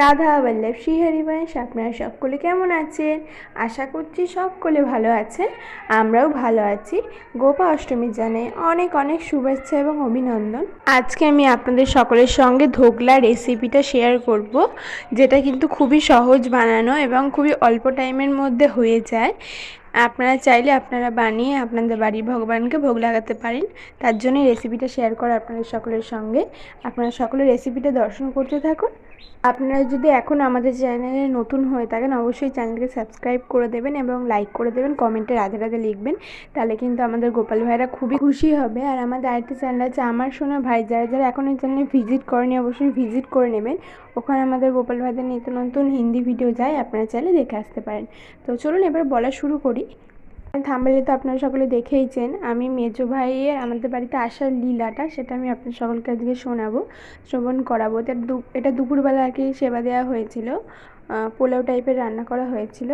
রাধা, বল্লভ, শ্রীহরিবংশ, আপনারা সকলে কেমন আছেন? আশা করছি সকলে ভালো আছেন, আমরাও ভালো আছি। গোপা অষ্টমীর জানাই অনেক অনেক শুভেচ্ছা এবং অভিনন্দন। আজকে আমি আপনাদের সকলের সঙ্গে ধোকলা রেসিপিটা শেয়ার করব, যেটা কিন্তু খুবই সহজ বানানো এবং খুবই অল্প টাইমের মধ্যে হয়ে যায়। আপনারা চাইলে আপনারা বানিয়ে আপনাদের বাড়ির ভগবানকে ভোগ লাগাতে পারেন। তার জন্য রেসিপিটা শেয়ার করা আপনাদের সকলের সঙ্গে। আপনারা সকলে রেসিপিটা দর্শন করতে থাকুন। আপনারা যদি এখন আমাদের চ্যানেলে নতুন হয়ে থাকেন, অবশ্যই চ্যানেলকে সাবস্ক্রাইব করে দেবেন এবং লাইক করে দেবেন, কমেন্টে রাধে রাধে লিখবেন। তাহলে কিন্তু আমাদের গোপাল ভাইরা খুবই খুশি হবে। আর আমাদের আরেকটি চ্যানেল আছে, আমার শোনা ভাই, যারা যারা এখন এই চ্যানেলে ভিজিট করেনি, অবশ্যই ভিজিট করে নেবেন। ওখানে আমাদের গোপাল ভাইদের নিত্য নতুন হিন্দি ভিডিও যায়, আপনারা চাইলে দেখে আসতে পারেন। তো চলুন এবার বলা শুরু করি। থাম্বেলে তো আপনারা সকলে দেখেইছেন, আমি মেজো ভাইয়ের আমাদের বাড়িতে আসার লীলাটা সেটা আমি আপনার সকলকে আজকে শোনাবো, শ্রবণ করাবো। এটা দুপুরবেলা আর কি সেবা দেওয়া হয়েছিল পোলাও টাইপের রান্না করা হয়েছিল।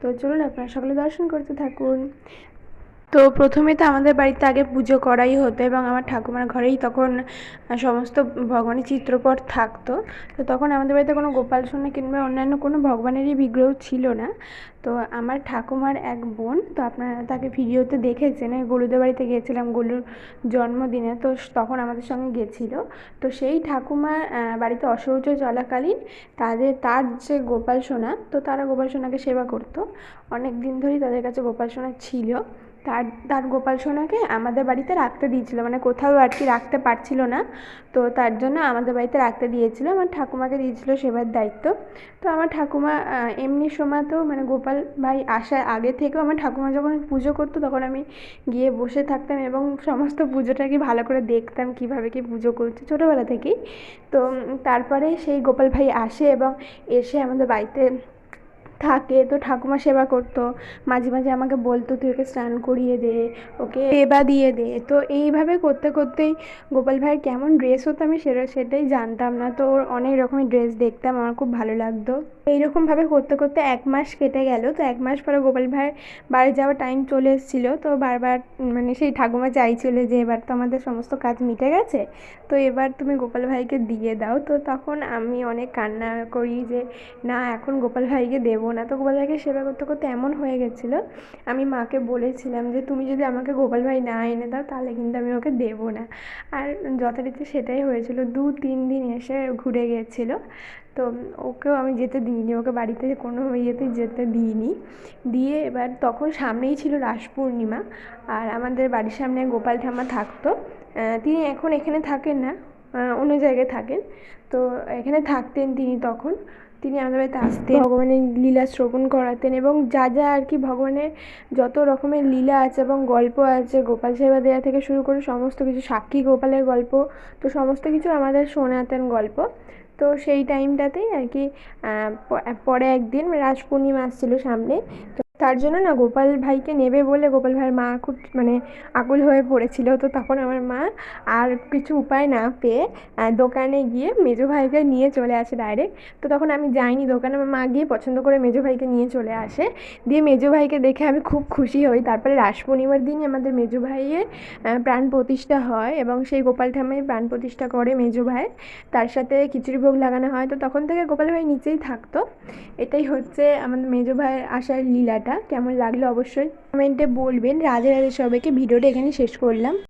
তো চলুন আপনারা সকলে দর্শন করতে থাকুন। তো প্রথমে তো আমাদের বাড়িতে আগে পুজো করাই হতো এবং আমার ঠাকুমার ঘরেই তখন সমস্ত ভগবানের চিত্রপট থাকতো। তো তখন আমাদের বাড়িতে কোনো গোপাল সোনা কিংবা অন্যান্য কোনো ভগবানেরই বিগ্রহ ছিল না। তো আমার ঠাকুমার এক বোন, তো আপনারা তাকে ভিডিওতে দেখেছেন ওই গলুদের বাড়িতে গিয়েছিলাম গলুর জন্মদিনে, তো তখন আমাদের সঙ্গে গেছিল। তো সেই ঠাকুমার বাড়িতে অশৌচ চলাকালীন তাদের, তার যে গোপাল সোনা, তো তারা গোপাল সোনাকে সেবা করতো। অনেক দিন ধরেই তাদের কাছে গোপাল সোনা ছিল। তার তার গোপাল সোনাকে আমাদের বাড়িতে রাখতে দিয়েছিলো। মানে কোথাও আর কি রাখতে পারছিল না। তো তার জন্য আমাদের বাড়িতে রাখতে দিয়েছিলো। আমার ঠাকুমাকে দিয়েছিলো সেবার দায়িত্ব। তো আমার ঠাকুমা এমনি সময় তো মানে গোপাল ভাই আসার আগে থেকেও আমার ঠাকুমা যখন পুজো করতো তখন আমি গিয়ে বসে থাকতাম এবং সমস্ত পুজোটাকে ভালো করে দেখতাম কীভাবে কী পুজো করছে ছোটোবেলা থেকেই। তো তারপরে সেই গোপাল ভাই আসে এবং এসে আমাদের বাড়িতে থাকে, তো ঠাকুমা সেবা করতো। মাঝে মাঝে আমাকে বলতো, তুই ওকে স্নান করিয়ে দে, ওকে সেবা দিয়ে দে। তো এইভাবে করতে করতেই গোপাল ভাইয়ের কেমন ড্রেস হতো আমি সেটা, সেটাই জানতাম না। তো ওর অনেক রকমের ড্রেস দেখতাম, আমার খুব ভালো লাগতো। এইরকমভাবে করতে করতে এক মাস কেটে গেল। তো এক মাস পরে গোপাল ভাইয়ের বাড়ি যাওয়ার টাইম চলে এসেছিল। তো বারবার মানে সেই ঠাকুমা চাইছিল যে, এবার তো আমাদের সমস্ত কাজ মিটে গেছে, তো এবার তুমি গোপাল ভাইকে দিয়ে দাও। তো তখন আমি অনেক কান্না করি যে, না, এখন গোপাল ভাইকে দেবো না তো গোপাল ভাইকে সেবা করতে করতে এমন হয়ে গেছিল। আমি মাকে বলেছিলাম যে, তুমি যদি আমাকে গোপাল ভাই না এনে দাও, তাহলে কিন্তু আমি ওকে দেবো না। আর যথারীতি সেটাই হয়েছিল। দু, তিন দিন এসে ঘুরে গিয়েছিল তো ওকেও আমি যেতে দিইনি, ওকে বাড়িতে কোনো ইয়েতে যেতে দিইনি। দিয়ে এবার তখন সামনেই ছিল রাস পূর্ণিমা আর আমাদের বাড়ির সামনে গোপাল ঠাম্মা থাকতো। তিনি এখন এখানে থাকেন না অন্য জায়গায় থাকেন। তো এখানে থাকতেন তিনি তখন। তিনি আমাদের বাড়িতে আসতেন। ভগবানের লীলা শ্রবণ করাতেন এবং যা যা আর কি ভগবানের যত রকমের লীলা আছে এবং গল্প আছে, গোপাল সেবা দেওয়া থেকে শুরু করে সমস্ত কিছু, সাক্ষী গোপালের গল্প, তো সমস্ত কিছু আমাদের শোনাতেন গল্প। তো সেই টাইমটাতেই আর কি পরে একদিন রাজ পূর্ণিমা আসছিল সামনে। তার জন্য না গোপাল ভাইকে নেবে বলে গোপাল ভাইয়ের মা খুব মানে আকুল হয়ে পড়েছিল। তো তখন আমার মা আর কিছু উপায় না পেয়ে দোকানে গিয়ে মেজো ভাইকে নিয়ে চলে আসে ডাইরেক্ট তো তখন আমি যাইনি দোকানে, আমার মা গিয়ে পছন্দ করে মেজো ভাইকে নিয়ে চলে আসে। দিয়ে মেজো ভাইকে দেখে আমি খুব খুশি হই। তারপরে রাস পূর্ণিমার দিনই আমাদের মেজো ভাইয়ের প্রাণ প্রতিষ্ঠা হয় এবং সেই গোপাল ঠামাই প্রাণ প্রতিষ্ঠা করে মেজো ভাই। তার সাথে খিচুড়ি ভোগ লাগানো হয়। তো তখন থেকে গোপাল ভাই নিচেই থাকতো। এটাই হচ্ছে আমাদের মেজো ভাইয়ের আসার লীলাটা কেমন লাগল অবশ্যই কমেন্টে বলবেন। রাধে রাধে সবাইকে। ভিডিওটা এখানে শেষ করলাম।